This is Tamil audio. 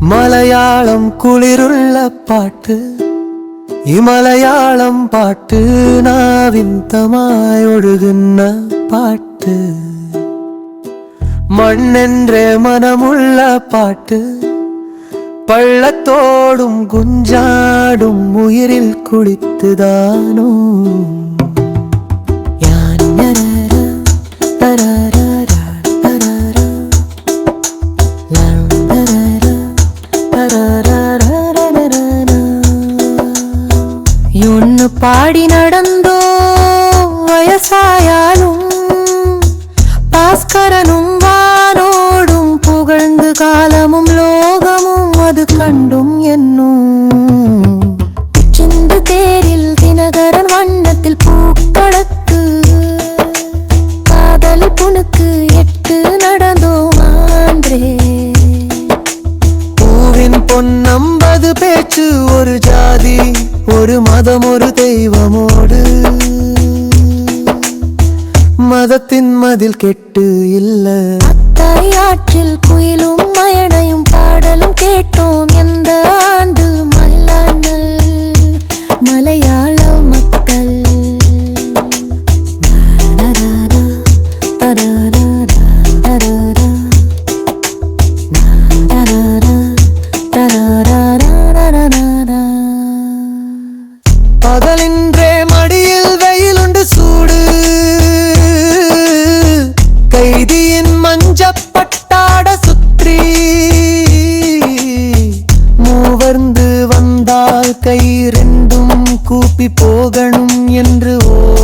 மலையாளம் குளிருள்ள பாட்டு இமலையாளம் பாட்டு நாவிந்தமாய் ஒழுகுന്ന பாட்டு. மண்ணென்றே மனமுள்ள பாட்டு பள்ளத்தோடும் குஞ்சாடும் உயிரில் குளித்துதானோ ஒன்று பாடி நடந்தோ அது கண்டும் என்னும் சிந்து தேரில் தினகரன் வண்ணத்தில் பூக்களத்து காதல் புனுக்கு எட்டு நடந்தோம் ஆன்றே. பூவின் பொன்னம்பது பேச்சு ஒரு ஜாதி ஒரு மதம் ஒரு தெய்வமோடு. மதத்தின் மதில் கெட்டு இல்ல. ஆற்றில் குயிலும் காதலின்றே மடியில் வெயிலுண்டு சூடு. கைதியின் மஞ்சப்பட்டாட சுற்றி. மூவர்ந்து வந்தால் கை ரெண்டும் கூப்பி போகணும் என்று ஓ